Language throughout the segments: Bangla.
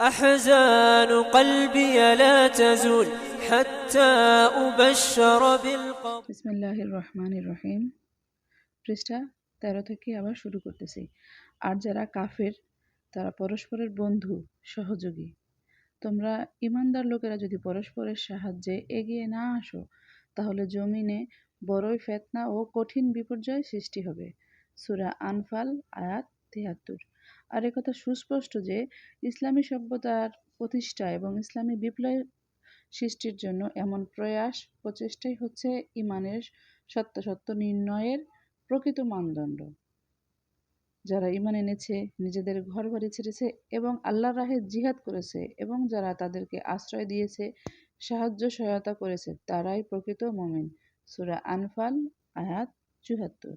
أحزان قلبي لا تزول حتى أبشر بالقبر বিসমিল্লাহির রহমানির রহিম পৃষ্ঠা তেরো থেকে আবার শুরু করতেছি আর যারা কাফের তারা পরস্পরের বন্ধু সহযোগী তোমরা ইমানদার লোকেরা যদি পরস্পরের সাহায্যে এগিয়ে না আসো তাহলে জমিনে বড়ই ফেতনা ও কঠিন বিপর্যয় সৃষ্টি হবে সুরা আনফাল আয়াত তিয়াত্তর আর একথা সুস্পষ্ট যে, ইসলামী সভ্যতার প্রতিষ্ঠা এবং ইসলামী বিপ্লব সৃষ্টির জন্য এমন প্রয়াস, প্রচেষ্টাই হচ্ছে ইমানের সত্যাসত্য নির্ণয়ের প্রকৃত মানদণ্ড। যারা ইমান এনেছে, নিজেদের ঘর বাড়ি ছেড়েছে এবং আল্লাহর রাহে জিহাদ করেছে এবং যারা তাদেরকে আশ্রয় দিয়েছে, সাহায্য, সহায়তা করেছে, তারাই প্রকৃত মমিন। সুরা আনফাল, আয়াত চুহাত্তর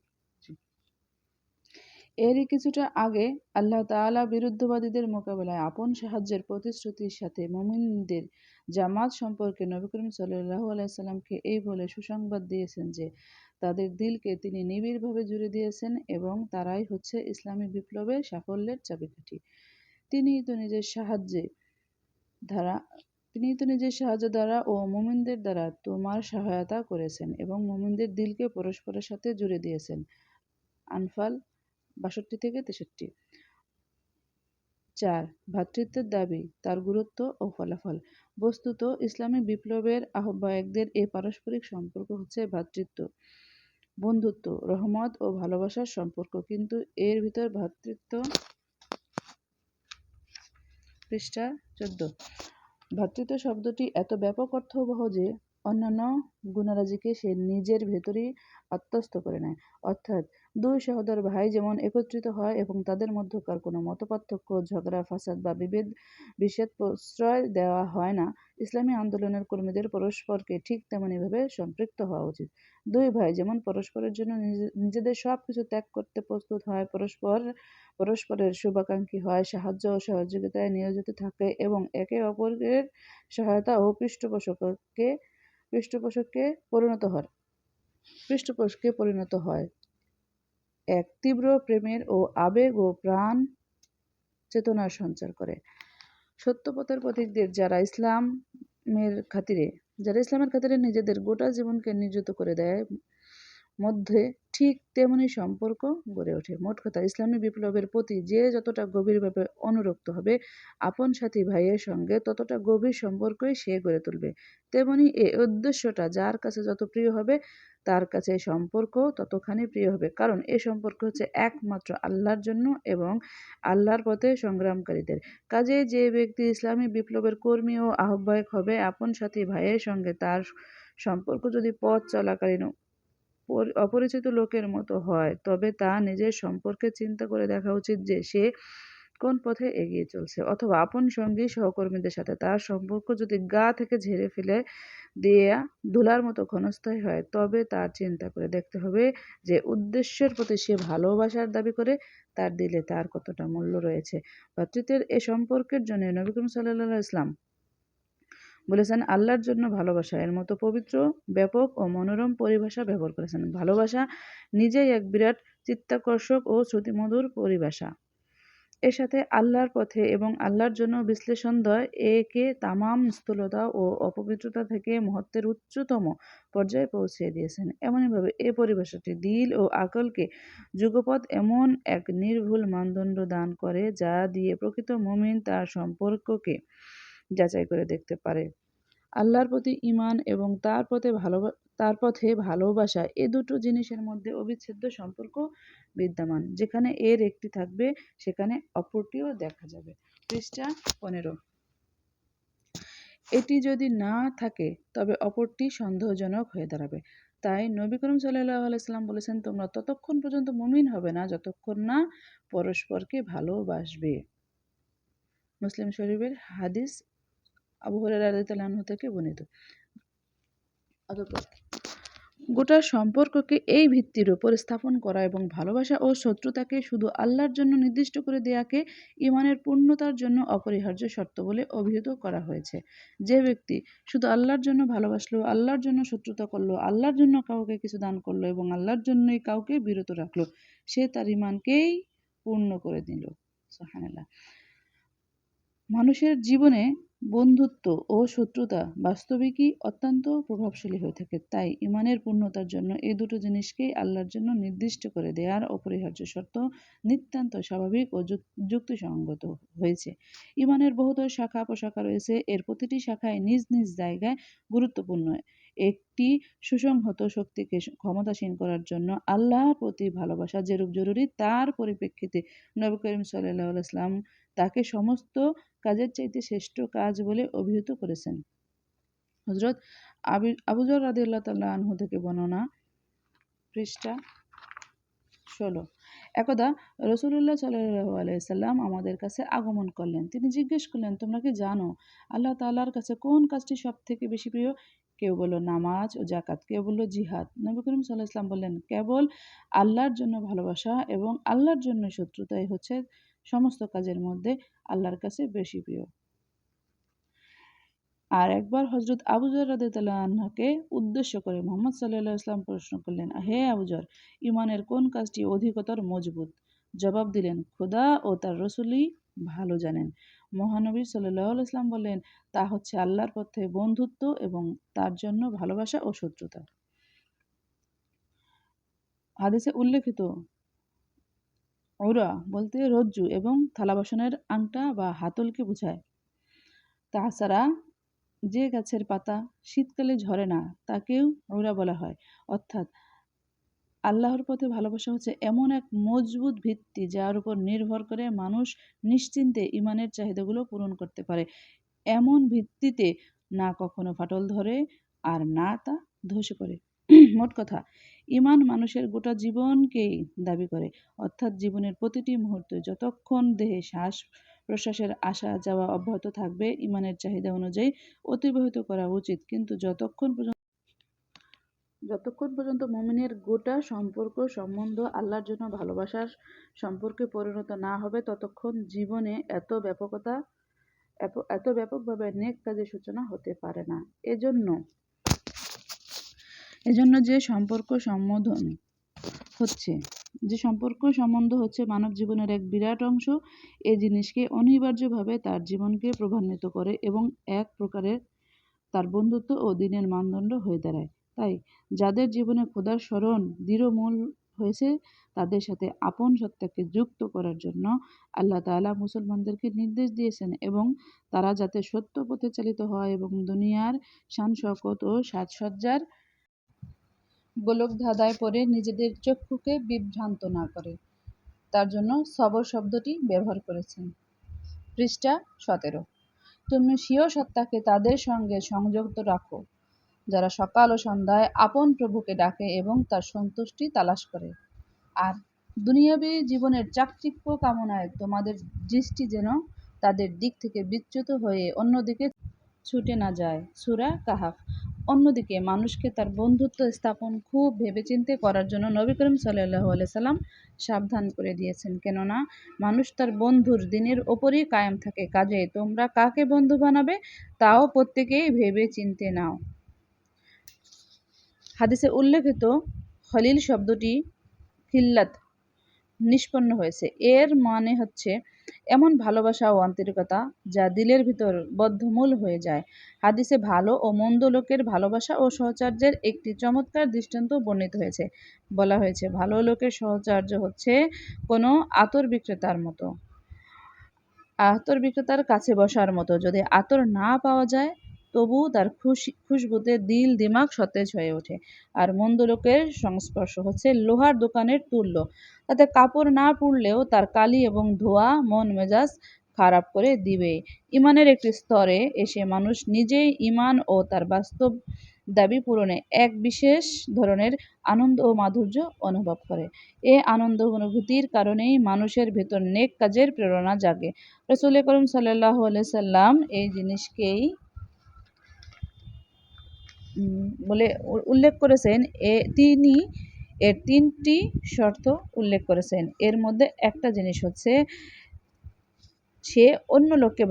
এরই কিছুটা আগে আল্লাহ তাআলা বিরুদ্ধবাদীদের মোকাবেলায় আপন সাহায্যের প্রতিশ্রুতির সাথে মমিনদের জামাত সম্পর্কে নবী করিম সাল্লাল্লাহু আলাইহি সাল্লামকে এই বলে সুসংবাদ দিয়েছেন যে, তাদের দিলকে তিনি নিবিড়ভাবে জুড়ে দিয়েছেন এবং তারাই হচ্ছে ইসলামী বিপ্লবের সাফল্যের চাবিকাঠি। তিনি তো নিজের সাহায্যে দ্বারা তিনি তো নিজের সাহায্য দ্বারা ও মুমিনদের দ্বারা তোমার সহায়তা করেছেন এবং মুমিনদের দিলকে পরস্পরের সাথে জুড়ে দিয়েছেন। আনফাল বাষট্টি থেকে তেষট্টি। চার ভ্রাতৃত্বের দাবি, তার গুরুত্ব ও ফলাফল। বস্তুত, ইসলামী বিপ্লবের আহ্বায়কদের এই পারস্পরিক সম্পর্ক হচ্ছে ভ্রাতৃত্ব বন্ধুত্ব, রহমত ও ভালোবাসার সম্পর্ক, কিন্তু এর ভিতর ভ্রাতৃত্ব পৃষ্ঠা চোদ্দ। ভ্রাতৃত্ব শব্দটি এত ব্যাপক অর্থবহ যে অন্যান্য গুণারাজিকে সে নিজের ভেতরেই আত্মস্থ করে নেয়। অর্থাৎ দুই সহোদর ভাই যেমন একত্রিত হয় এবং তাদের মধ্যকার কোনো মতপার্থক্য, ঝগড়া, ফাসাদ বা বিভেদ বিষেদ প্রশ্রয় দেওয়া হয় না। ইসলামী আন্দোলনের কর্মীদের পরস্পরকে ঠিক তেমনইভাবে সম্পৃক্ত হওয়া উচিত। দুই ভাই যেমন পরস্পরের জন্য নিজেদের সব কিছু ত্যাগ করতে প্রস্তুত হয়, পরস্পর, পরস্পরের শুভাকাঙ্ক্ষী হয়, সাহায্য ও সহযোগিতায় নিয়োজিত থাকে এবং একে অপরের সহায়তা ও পৃষ্ঠপোষককে পৃষ্ঠপোষককে পরিণত হয়। পৃষ্ঠপোষকে পরিণত হয়। এক, তীব্র প্রেমের ও আবেগ ও প্রাণ চেতনার সঞ্চার করে। সত্যপথের প্রতীকদের যারা ইসলামের খাতিরে, যারা ইসলামের খাতিরে নিজেদের গোটা জীবনকে নিয়োজিত করে দেয় মধ্যে ঠিক তেমনি সম্পর্ক গড়ে ওঠে। মোট কথা, ইসলামী বিপ্লবের প্রতি যে যতটা গভীরভাবে অনুরক্ত হবে, আপন সাথী ভাইয়ের সঙ্গে ততটা গভীর সম্পর্কই সে গড়ে তুলবে। তেমনি এ উদ্দেশ্যটা যার কাছে যত প্রিয় হবে, তার কাছে সম্পর্ক ততখানি প্রিয় হবে। কারণ এ সম্পর্ক হচ্ছে একমাত্র আল্লাহর জন্য এবং আল্লাহর পথে সংগ্রামকারীদের। কাজে যে ব্যক্তি ইসলামী বিপ্লবের কর্মী ও আহ্বায়ক হবে, আপন সাথী ভাইয়ের সঙ্গে তার সম্পর্ক যদি পথ চলাকালীন অপরিচিত লোকের মতো হয়, তবে তা নিজের সম্পর্কে চিন্তা করে দেখা উচিত যে সে কোন পথে এগিয়ে চলছে। অথবা আপন সঙ্গী সহকর্মীদের সাথে তার সম্পর্ক যদি গা থেকে ঝেড়ে ফেলে দেয়া ধুলার মতো ক্ষণস্থায়ী হয়, তবে তার চিন্তা করে দেখতে হবে যে উদ্দেশ্যের প্রতি সে ভালোবাসার দাবি করে তার দিলে তার কতটা মূল্য রয়েছে। ভাতৃত্বের এ সম্পর্কের জন্য নবী করিম সাল্লাহ ইসলাম বলেছেন, আল্লাহর জন্য ভালোবাসা। এর মতো পবিত্র, ব্যাপক ও মনোরম পরিভাষা ব্যবহার করেছেন। ভালোবাসা নিজেই এক বিরাট চিত্তাকর্ষক ও শ্রুতিমধুর পরিভাষা। এর সাথে আল্লাহর পথে এবং আল্লাহর জন্য বিশ্লেষণদ্বয় একে তামাম স্থূলতা ও অপবিত্রতা থেকে মহত্বের উচ্চতম পর্যায়ে পৌঁছে দিয়েছেন। এমনইভাবে এ পরিভাষাটি দিল ও আকলকে যুগপথ এমন এক নির্ভুল মানদণ্ড দান করে, যা দিয়ে প্রকৃত মমিন তার সম্পর্ককে যাচাই করে দেখতে পারে। আল্লাহর প্রতি ইমান এবং তার পথে ভালো, তার পথে ভালোবাসা এ দুটো জিনিসের মধ্যে অবিচ্ছেদ্য সম্পর্ক বিদ্যমান। যেখানে এর একটি থাকবে, সেখানে অপরটিও দেখা যাবে। পৃষ্ঠা পনেরো। এটি যদি না থাকে, তবে অপরটি সন্দেহজনক হয়ে দাঁড়াবে। তাই নবী করিম সাল্লাহ আলাইসাল্লাম বলেছেন, তোমরা ততক্ষণ পর্যন্ত মুমিন হবে না, যতক্ষণ না পরস্পরকে ভালোবাসবে। মুসলিম শরীফের হাদিস আবু হরাইরা থেকে বর্ণিত। গোটা সম্পর্ককে এই ভিত্তির উপর স্থাপন করা এবং ভালোবাসা ও শত্রুতাকে শুধু আল্লাহর জন্য নির্দিষ্ট করে দেয়াকে ইমানের পূর্ণতার জন্য অপরিহার্য শর্ত বলে অভিহিত করা হয়েছে। যে ব্যক্তি শুধু আল্লাহর জন্য ভালোবাসলো, আল্লাহর জন্য শত্রুতা করল, আল্লাহর জন্য কাউকে কিছু দান করল এবং আল্লাহর জন্যই কাউকে বিরত রাখল, সে তার ইমানকেই পূর্ণ করে দিল। সোহানাল্লাহ মানুষের জীবনে বন্ধুত্ব ও শত্রুতা বাস্তবিকই অত্যন্ত প্রভাবশালী হয়ে থাকে। তাই ইমানের পূর্ণতার জন্য এই দুটো জিনিসকেই আল্লাহর জন্য নির্দিষ্ট করে দেওয়ার অপরিহার্য শর্ত নিতান্ত স্বাভাবিক ও যুক- যুক্তিসঙ্গত হয়েছে। ইমানের বহুতর শাখা প্রশাখা রয়েছে। এর প্রতিটি শাখায় নিজ নিজ জায়গায় গুরুত্বপূর্ণ। একটি সুসংহত শক্তিকে ক্ষমতাসীন করার জন্য আল্লাহর প্রতি ভালোবাসা যেরূপ জরুরি, তার পরিপ্রেক্ষিতে নবী করিম সাল্লাহ ইসলাম তাকে সমস্ত কাজের চাইতে শ্রেষ্ঠ কাজ বলে অভিহিত করেছেন। হজরত আবি, আবুজর রাদিল্লাহ তাল্লাহ আনহু থেকে বর্ণনা পৃষ্ঠা ষোলো। একদা রসুল্লাহ সাল্লাহ আলাইসাল্লাম আমাদের কাছে আগমন করলেন। তিনি জিজ্ঞেস করলেন, তোমরা কি জানো আল্লাহ তাল্লাহর কাছে কোন কাজটি সব থেকে বেশি প্রিয়? কেউ বলল, নামাজ ও জাকাত কেউ বলল, জিহাদ। নবী করিম সাল্লাহ ইসলাম বললেন, কেবল আল্লাহর জন্য ভালোবাসা এবং আল্লাহর জন্য শত্রুতাই হচ্ছে সমস্ত কাজের মধ্যে আল্লাহর কাছে বেশি প্রিয়। আর একবার হজরত আবুজর রাদিতাল্লাহকে উদ্দেশ্য করে মোহাম্মদ সাল্লাহ ইসলাম প্রশ্ন করলেন হে আবুজর ইমানের কোন কাজটি অধিকতর মজবুত? জবাব দিলেন, খোদা ও তার রসুলই ভালো জানেন। মহানবী সাল্লাহ ইসলাম বললেন, তা হচ্ছে আল্লাহর পথে বন্ধুত্ব এবং তার জন্য ভালোবাসা ও শত্রুতা। হাদিসে উল্লেখিত ওরা বলতে রজ্জু এবং থালা বাসনের আংটা বা হাতলকে বোঝায়। তাছাড়া যে গাছের পাতা শীতকালে ঝরে না, তাকেও ওরা বলা হয়। অর্থাৎ আল্লাহর পথে ভালোবাসা হচ্ছে এমন এক মজবুত ভিত্তি যার উপর নির্ভর করে মানুষ নিশ্চিন্তে ইমানের চাহিদাগুলো পূরণ করতে পারে। এমন ভিত্তিতে না কখনো ফাটল ধরে আর না তা ধসে পড়ে। মোট কথা ইমান মানুষের গোটা জীবনকেই দাবি করে। অর্থাৎ জীবনের প্রতিটি মুহূর্তে যতক্ষণ দেহে শ্বাস প্রশ্বাসের আসা যাওয়া অব্যাহত থাকবে, ইমানের চাহিদা অনুযায়ী অতিবাহিত করা উচিত। কিন্তু যতক্ষণ পর্যন্ত যতক্ষণ পর্যন্ত মুমিনের গোটা সম্পর্ক, সম্বন্ধ আল্লাহর জন্য ভালোবাসার সম্পর্কে পরিণত না হবে, ততক্ষণ জীবনে এত ব্যাপকতা, এত- ব্যাপকভাবে নেক কাজের সূচনা হতে পারে না। এজন্য এজন্য যে সম্পর্ক সম্বোধন হচ্ছে, যে সম্পর্ক সম্বন্ধ হচ্ছে মানব জীবনের এক বিরাট অংশ, এ জিনিসকে অনিবার্যভাবে তার জীবনকে প্রভান্বিত করে এবং এক প্রকারের তার বন্ধুত্ব ও দিনের মানদণ্ড হয়ে দাঁড়ায়। তাই যাদের জীবনে খোদার স্মরণ দৃঢ়মূল হয়েছে, তাদের সাথে আপন সত্তাকে যুক্ত করার জন্য আল্লাহ তাআলা মুসলমানদেরকে নির্দেশ দিয়েছেন এবং তারা যাতে সত্য পথে চালিত হয় এবং দুনিয়ার শান শকত ও সাজসজ্জার গোলক ধাঁধায় পড়ে নিজেদের চক্ষুকে বিভ্রান্ত না করে। তার জন্য সবর শব্দটি ব্যবহার করেছেন। পৃষ্ঠা সতেরো। তুমি স্বীয় সত্তাকে তাদের সঙ্গে সংযুক্ত রাখো, যারা সকাল ও সন্ধ্যায় আপন প্রভুকে ডাকে এবং তার সন্তুষ্টি তালাশ করে। আর দুনিয়াবী জীবনের চাকচিক্য কামনায় তোমাদের দৃষ্টি যেন তাদের দিক থেকে বিচ্যুত হয়ে অন্যদিকে ছুটে না যায়। সুরা কাহাফ। অন্যদিকে মানুষকে তার বন্ধুত্ব স্থাপন খুব ভেবেচিন্তে করার জন্য নবী করিম সাল্লাহ সাল্লাম সাবধান করে দিয়েছেন। কেননা, মানুষ তার বন্ধুর দিনের ওপরই কায়েম থাকে। কাজে তোমরা কাকে বন্ধু বানাবে তাও প্রত্যেকেই ভেবে চিনতে নাও। হাদিসে উল্লেখিত খলিল শব্দটি খিল্লাত নিষ্পন্ন হয়েছে। এর মানে হচ্ছে এমন ভালোবাসা ও আন্তরিকতা যা দিলের ভিতর বদ্ধমূল হয়ে যায়। হাদিসে ভালো ও মন্দ লোকের ভালোবাসা ও সহচর্যের একটি চমৎকার দৃষ্টান্ত বর্ণিত হয়েছে। বলা হয়েছে, ভালো লোকের সহচর্য হচ্ছে কোনো আতর বিক্রেতার মতো। আতর বিক্রেতার কাছে বসার মতো। যদি আতর না পাওয়া যায় তবু তার খুশি, খুশবুতে দিল দিমাগ সতেজ হয়ে ওঠে। আর মন্দ লোকের সংস্পর্শ হচ্ছে লোহার দোকানের তুল্য। তাতে কাপড় না পুড়লেও তার কালি এবং ধোয়া, মন মেজাজ খারাপ করে দিবে। ইমানের একটি স্তরে এসে মানুষ নিজেই ইমান ও তার বাস্তব দাবি পূরণে এক বিশেষ ধরনের আনন্দ ও মাধুর্য অনুভব করে। এ আনন্দ অনুভূতির কারণেই মানুষের ভেতর নেক কাজের প্রেরণা জাগে। রসুল করিম সাল্লাহ সাল্লাম এই জিনিসকেই বলে উল্লেখ করেছেন, এ তিনি, এর তিনটি শর্ত উল্লেখ করেছেন। এর মধ্যে একটা জিনিস হচ্ছে সে অন্য লোককে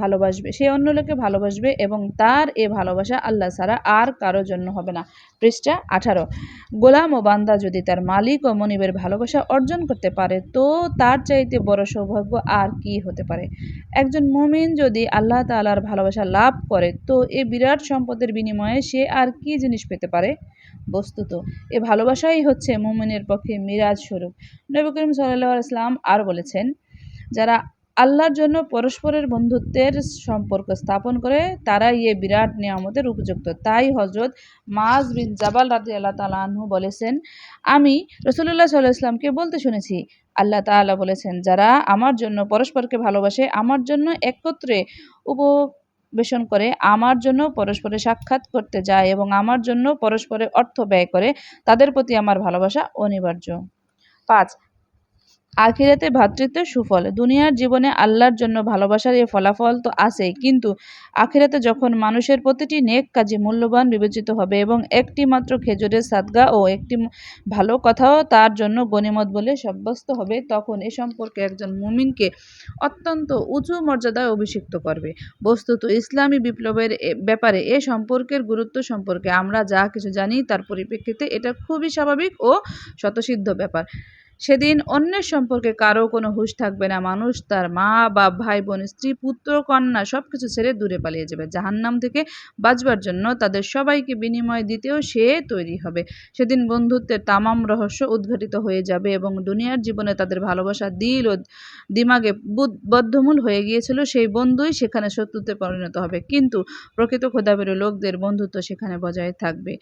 ভালোবাসবে, সে অন্য লোককে ভালোবাসবে এবং তার এ ভালোবাসা আল্লাহ ছাড়া আর কারোর জন্য হবে না। পৃষ্ঠা আঠারো। গোলাম ও বান্দা যদি তার মালিক ও মনিবের ভালোবাসা অর্জন করতে পারে, তো তার চাইতে বড় সৌভাগ্য আর কি হতে পারে? একজন মুমিন যদি আল্লাহ তাআলার ভালোবাসা লাভ করে, তো এ বিরাট সম্পদের বিনিময়ে সে আর কি জিনিস পেতে পারে? বস্তুত, এ ভালোবাসাই হচ্ছে মুমিনের পক্ষে মিরাজ স্বরূপ। নবী করিম সাল্লাহ ইসলাম আর বলেছেন, যারা আল্লাহর জন্য পরস্পরের বন্ধুত্বের সম্পর্ক স্থাপন করে তারা এ বিরাট নিয়ামতের উপযুক্ত। তাই হজরত মাজ বিন জাবাল রাজি আল্লাহ তালা আনহু বলেছেন, আমি রসুল্লাহ সাল্লাহ ইসলামকে বলতে শুনেছি, আল্লাহ তাআলা বলেছেন, যারা আমার জন্য পরস্পরকে ভালোবাসে, আমার জন্য একত্রে উপবেশন করে, আমার জন্য পরস্পরে সাক্ষাৎ করতে যায় এবং আমার জন্য পরস্পরে অর্থ ব্যয় করে, তাদের প্রতি আমার ভালোবাসা অনিবার্য। পাঁচ আখিরাতে ভ্রাতৃত্বের সুফল। দুনিয়ার জীবনে আল্লাহর জন্য ভালোবাসার এই ফলাফল তো আছেই, কিন্তু আখিরাতে যখন মানুষের প্রতিটি নেক কাজে মূল্যবান বিবেচিত হবে এবং একটি মাত্র খেজুরের সাদগা ও একটি ভালো কথাও তার জন্য গণিমত বলে সাব্যস্ত হবে, তখন এ সম্পর্কে একজন মুমিনকে অত্যন্ত উঁচু মর্যাদায় অভিষিক্ত করবে। বস্তুত ইসলামী বিপ্লবের এ- ব্যাপারে এ সম্পর্কের গুরুত্ব সম্পর্কে আমরা যা কিছু জানি তার পরিপ্রেক্ষিতে এটা খুবই স্বাভাবিক ও স্বতঃসিদ্ধ ব্যাপার। সেদিন অন্যের সম্পর্কে কারও কোনো হুঁশ থাকবে না। মানুষ তার মা, বাপ, ভাই, বোন, স্ত্রী, পুত্র, কন্যা সব কিছু ছেড়ে দূরে পালিয়ে যাবে। জাহান্নাম থেকে বাঁচবার জন্য তাদের সবাইকে বিনিময় দিতেও সে তৈরি হবে। সেদিন বন্ধুত্বের তামাম রহস্য উদ্ঘাটিত হয়ে যাবে এবং দুনিয়ার জীবনে তাদের ভালোবাসা দিল ও দিমাগে বুদ- বদ্ধমূল হয়ে গিয়েছিল। সেই বন্ধুই সেখানে শত্রুতে পরিণত হবে। কিন্তু প্রকৃত খোদাবের লোকদের বন্ধুত্ব সেখানে বজায় থাকবে।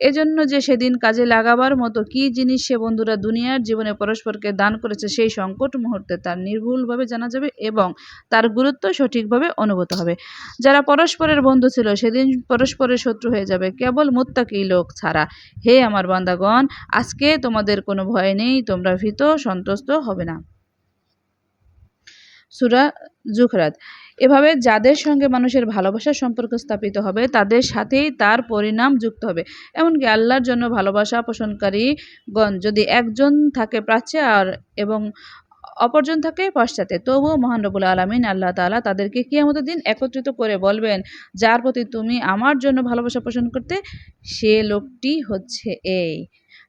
এজন্য যে সেদিন কাজে লাগাবার মতো কী জিনিস সে বন্ধুরা দুনিয়ার জীবনে পরস্পরকে দান করেছে সেই সংকট মুহূর্তে তার নির্ভুলভাবে জানা যাবে এবং তার গুরুত্ব সঠিকভাবে অনুভূত হবে। যারা পরস্পরের বন্ধু ছিল, সেদিন পরস্পরের শত্রু হয়ে যাবে কেবল মুত্তাকি লোক ছাড়া। হে আমার বান্দাগণ, আজকে তোমাদের কোনো ভয় নেই, তোমরা ভীত সন্ত্রস্ত হবে না। সুরা জুখরাত। এভাবে যাদের সঙ্গে মানুষের ভালোবাসার সম্পর্ক স্থাপিত হবে, তাদের সাথেই তার পরিণাম যুক্ত হবে। এমনকি আল্লাহর জন্য ভালোবাসা পোষণকারীগণ যদি একজন থাকে প্রাচ্যে আর এবং অপরজন থাকে পশ্চাতে তবুও মহান রবুল আলমিন আল্লাহ তাআলা তাদেরকে কিয়ামতের দিন একত্রিত করে বলবেন, যার প্রতি তুমি আমার জন্য ভালোবাসা পোষণ করতে, সে লোকটি হচ্ছে এই।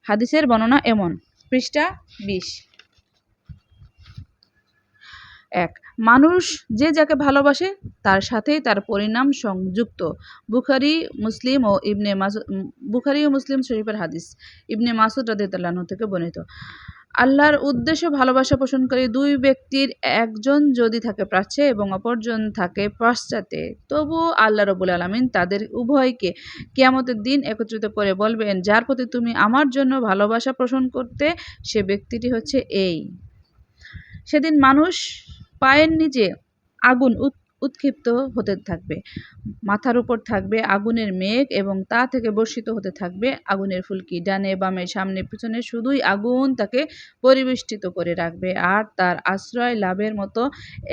হাদিসের বর্ণনা এমন, পৃষ্ঠা বিশ। এক। মানুষ যে যাকে ভালোবাসে, তার সাথেই তার পরিণাম সংযুক্ত। বুখারি, মুসলিম ও ইবনে মাসুদ বুখারি ও মুসলিম শরীফের হাদিস। ইবনে মাসুদ রাদিয়াল্লাহু থেকে বর্ণিত। আল্লাহর উদ্দেশ্য ভালোবাসা পোষণকারী দুই ব্যক্তির একজন যদি থাকে প্রাচ্যে এবং অপরজন থাকে পশ্চাতে তবু আল্লাহ রবুল আলমিন তাদের উভয়কে কিয়ামতের দিন একত্রিত করে বলবেন, যার প্রতি তুমি আমার জন্য ভালোবাসা পোষণ করতে, সে ব্যক্তিটি হচ্ছে এই। সেদিন মানুষ পায়ের নিচে আগুন উৎক্ষিপ্ত হতে থাকবে। মাথার উপর থাকবে আগুনের মেঘ এবং তা থেকে বর্ষিত হতে থাকবে আগুনের ফুলকি। ডানে বামে সামনে পিছনে শুধুই আগুন তাকে পরিবেষ্টিত করে রাখবে আর তার আশ্রয় লাভের মতো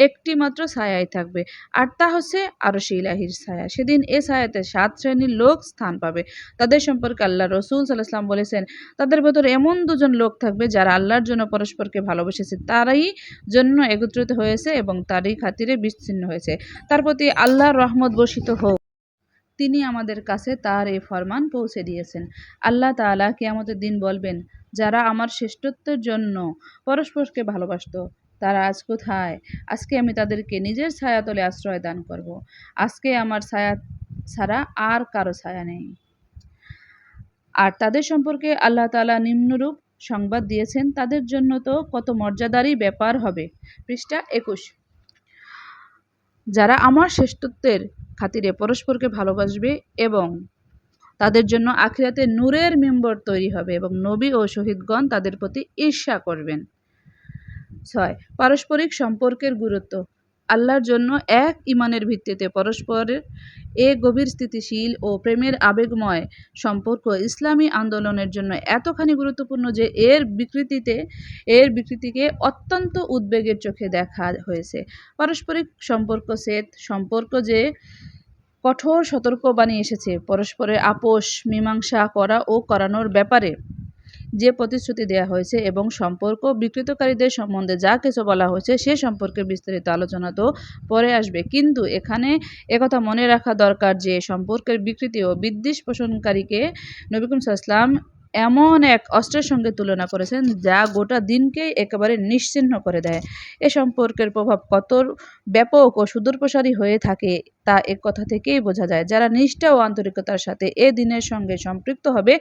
একটি মাত্র ছায়াই থাকবে। আর তা হচ্ছে আরও ইলাহির ছায়া। সেদিন এ ছায়াতে সাত শ্রেণির লোক স্থান পাবে। তাদের সম্পর্কে আল্লাহ রসুল সাল্লাহাম বলেছেন, তাদের ভেতর এমন দুজন লোক থাকবে যারা আল্লাহর জন্য পরস্পরকে ভালোবেসেছে। তারাই জন্য একত্রিত হয়েছে এবং তারই খাতিরে বিচ্ছিন্ন হয়েছে। তার প্রতি আল্লাহর রহমত বর্ষিত হোক। তিনি আমাদের কাছে তার এই ফরমান পৌঁছে দিয়েছেন। আল্লাহ তাআলা কিয়ামতের দিন বলবেন, যারা আমার শ্রেষ্ঠত্বের জন্য পরস্পরকে ভালোবাসতো, তারা আজ কোথায়? আজকে আমি তাদেরকে নিজের ছায়াতলে আশ্রয় দান করব। আজকে আমার ছায়া ছাড়া আর কারও ছায়া নেই। আর তাদের সম্পর্কে আল্লাহ তাআলা নিম্নরূপ সংবাদ দিয়েছেন, তাদের জন্য তো কত মর্যাদারই ব্যাপার হবে। পৃষ্ঠা একুশ। যারা আমার শ্রেষ্ঠত্বের খাতিরে পরস্পরকে ভালোবাসবে এবং তাদের জন্য আখিরাতে নূরের মেম্বর তৈরি হবে এবং নবী ও শহীদগণ তাদের প্রতি ঈর্ষা করবেন। ছয়, পারস্পরিক সম্পর্কের গুরুত্ব। আল্লাহর জন্য এক ইমানের ভিত্তিতে পরস্পরের এ গভীর স্থিতিশীল ও প্রেমের আবেগময় সম্পর্ক ইসলামী আন্দোলনের জন্য এতখানি গুরুত্বপূর্ণ যে এর বিকৃতিতে, এর বিকৃতিকে অত্যন্ত উদ্বেগের চোখে দেখা হয়েছে। পারস্পরিক সম্পর্ক সেত সম্পর্ক যে কঠোর সতর্কবাণী এসেছে, পরস্পরের আপোষ, মীমাংসা করা ও করানোর ব্যাপারে যে প্রতিশ্রুতি দেওয়া হয়েছে এবং সম্পর্ক বিকৃতকারীদের সম্বন্ধে যা কিছু বলা হয়েছে সে সম্পর্কে বিস্তারিত আলোচনা তো পরে আসবে। কিন্তু এখানে একথা মনে রাখা দরকার যে সম্পর্কের বিকৃতি ও বিদ্বেষ পোষণকারীকে নবী করিম সাল্লাম এমন এক অস্ত্রের সঙ্গে তুলনা করেছেন যা গোটা দিনকেই একেবারে নিশ্চিহ্ন করে দেয়। এ সম্পর্কের প্রভাব কত ব্যাপক ও সুদূরপ্রসারী হয়ে থাকে তা এক কথা থেকেই বোঝা যায়। যারা নিষ্ঠা ও আন্তরিকতার সাথে এ দিনের সঙ্গে সম্পৃক্ত হবে,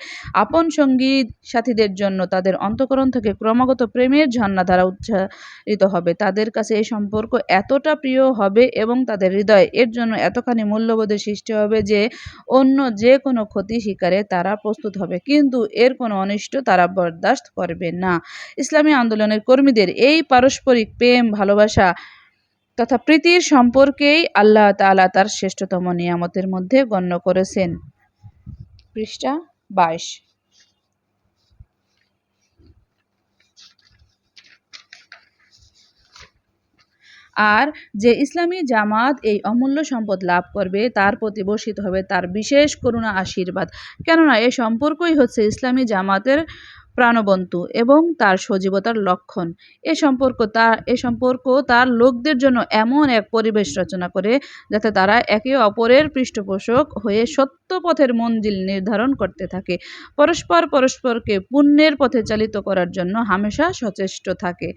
আপন সঙ্গী সাথীদের জন্য তাদের অন্তঃকরণ থেকে ক্রমাগত প্রেমের ঝর্ণা দ্বারা উচ্চারিত হবে। তাদের কাছে এই সম্পর্ক এতটা প্রিয় হবে এবং তাদের হৃদয় এর জন্য এতখানি মূল্যবোধের সৃষ্টি হবে যে অন্য যে কোনো ক্ষতি স্বীকারে তারা প্রস্তুত হবে। কিন্তু এর কোনো অনিষ্ট তারা বরদাস্ত করবে না। ইসলামী আন্দোলনের কর্মীদের এই পারস্পরিক প্রেম, ভালোবাসা তথা প্রীতির সম্পর্কেই আল্লাহ তাআলা তার শ্রেষ্ঠতম নিয়ামতের মধ্যে গণ্য করেছেন। পৃষ্ঠা বাইশ। আর যে ইসলামী জামাত এই অমূল্য সম্পদ লাভ করবে, তার প্রতি বর্ষিত হবে তার বিশেষ করুণা, আশীর্বাদ। কেননা এ সম্পর্কই হচ্ছে ইসলামী জামাতের প্রাণবন্ত এবং তার সজীবতার লক্ষণ। এ সম্পর্ক তার এ সম্পর্ক তার লোকদের জন্য এমন এক পরিবেশ রচনা করে, যাতে তারা একে অপরের পৃষ্ঠপোষক হয়ে সত্য পথের মঞ্জিল নির্ধারণ করতে থাকে। পরস্পর পরস্পরকে পুণ্যের পথে চালিত করার জন্য হামেশা সচেষ্ট থাকে।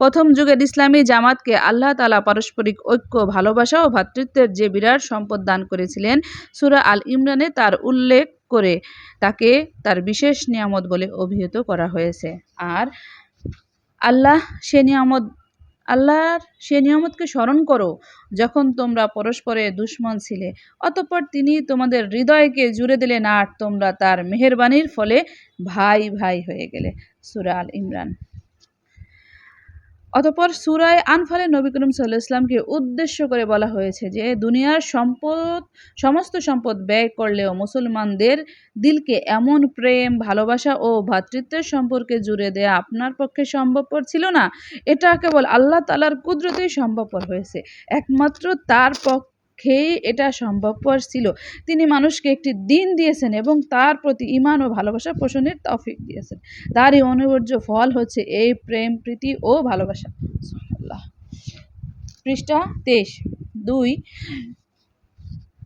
প্রথম যুগের ইসলামী জামাতকে আল্লাহ তালা পারস্পরিক ঐক্য, ভালোবাসা ও ভ্রাতৃত্বের যে বিরাট সম্পদ দান করেছিলেন, সুরা আল ইমরানে তার উল্লেখ করে তাকে তার বিশেষ নিয়ামত বলে অভিহিত করা হয়েছে। আর আল্লাহ সে নিয়ামত, আল্লাহর সে নিয়ামতকে স্মরণ করো যখন তোমরা পরস্পরে দুশ্মন ছিলে। অতঃপর তিনি তোমাদের হৃদয়কে জুড়ে দিলেন আর তোমরা তার মেহরবানির ফলে ভাই ভাই হয়ে গেলে। সুরাল ইমরান। অতঃপর সুরায় আনফালে নবী করিম সাল্লাহ ইসলামকে উদ্দেশ্য করে বলা হয়েছে যে, দুনিয়ার সম্পদ সমস্ত সম্পদ ব্যয় করলেও মুসলমানদের দিলকে এমন প্রেম, ভালোবাসা ও ভ্রাতৃত্বের সম্পর্কে জুড়ে দেয়া আপনার পক্ষে সম্ভবপর ছিল না। এটা কেবল আল্লাহ তালার কুদরতেই সম্ভবপর হয়েছে। একমাত্র তার পক্ষেই এটা সম্ভবপর ছিল। তিনি মানুষকে একটি দিন দিয়েছেন এবং তার প্রতি ইমান ও ভালোবাসা পোষণের তফিক দিয়েছেন। তারই অনিবার্য ফল হচ্ছে এই প্রেম, প্রীতি ও ভালোবাসা। পৃষ্ঠা তেইশ। দুই।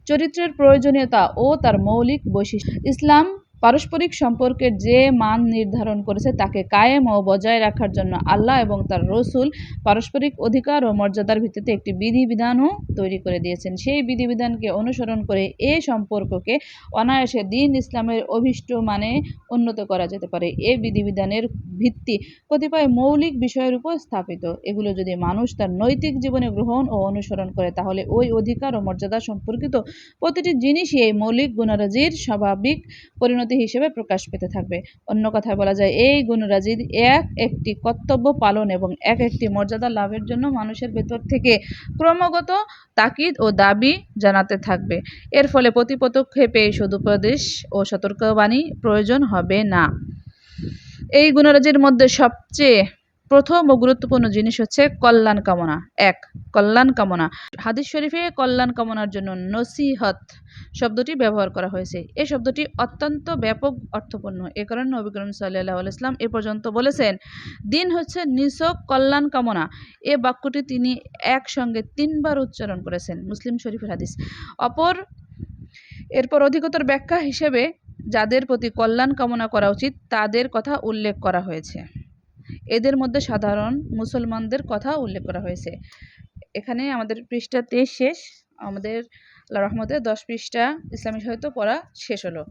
চরিত্রের প্রয়োজনীয়তা ও তার মৌলিক বৈশিষ্ট্য। ইসলাম পারস্পরিক সম্পর্কের যে মান নির্ধারণ করেছে, তাকে কায়েম ও বজায় রাখার জন্য আল্লাহ এবং তার রসুল পারস্পরিক অধিকার ও মর্যাদার ভিত্তিতে একটি বিধিবিধানও তৈরি করে দিয়েছেন। সেই বিধিবিধানকে অনুসরণ করে এ সম্পর্ককে অনায়াসে দিন ইসলামের অভিষ্ট মানে উন্নত করা যেতে পারে। এ বিধিবিধানের ভিত্তি কতিপয় মৌলিক বিষয়ের উপর স্থাপিত। এগুলো যদি মানুষ তার নৈতিক জীবনে গ্রহণ ও অনুসরণ করে, তাহলে ওই অধিকার ও মর্যাদা সম্পর্কিত প্রতিটি জিনিসই এই মৌলিক গুণারাজির স্বাভাবিক পরিণতি হিসেবে প্রকাশ পেতে থাকবে। অন্য কথায় বলা যায়, এই গুণরাজি এক একটি কর্তব্য পালন এবং এক একটি মর্যাদা লাভের জন্য মানুষের ভেতর থেকে ক্রমাগত তাকিদ ও দাবি জানাতে থাকবে। এর ফলে প্রতি পদক্ষেপে সদুপদেশ ও সতর্কবাণী প্রয়োজন হবে না। এই গুণরাজির মধ্যে সবচেয়ে প্রথম ও গুরুত্বপূর্ণ জিনিস হচ্ছে কল্যাণ কামনা। এক, কল্যাণ কামনা। হাদিস শরীফে কল্যাণ কামনার জন্য নসিহত শব্দটি ব্যবহার করা হয়েছে। এই শব্দটি অত্যন্ত ব্যাপক অর্থপূর্ণ। এ কারণে নবী করিম সাল্লাহ ইসলাম এ পর্যন্ত বলেছেন, দিন হচ্ছে নিছক কল্যাণ কামনা। এ বাক্যটি তিনি একসঙ্গে তিনবার উচ্চারণ করেছেন মুসলিম শরীফের হাদিস। অপর, এরপর অধিকতর ব্যাখ্যা হিসেবে যাদের প্রতি কল্যাণ কামনা করা উচিত, তাদের কথা উল্লেখ করা হয়েছে। এদের মধ্যে সাধারণ মুসলমানদের কথা উল্লেখ করা হয়েছে। এখানে আমাদের পৃষ্ঠা তেইশ শেষ। আমাদের আল্লাহ রহমতে দশ পৃষ্ঠা ইসলামী সাহিত্য পড়া শেষ হলো।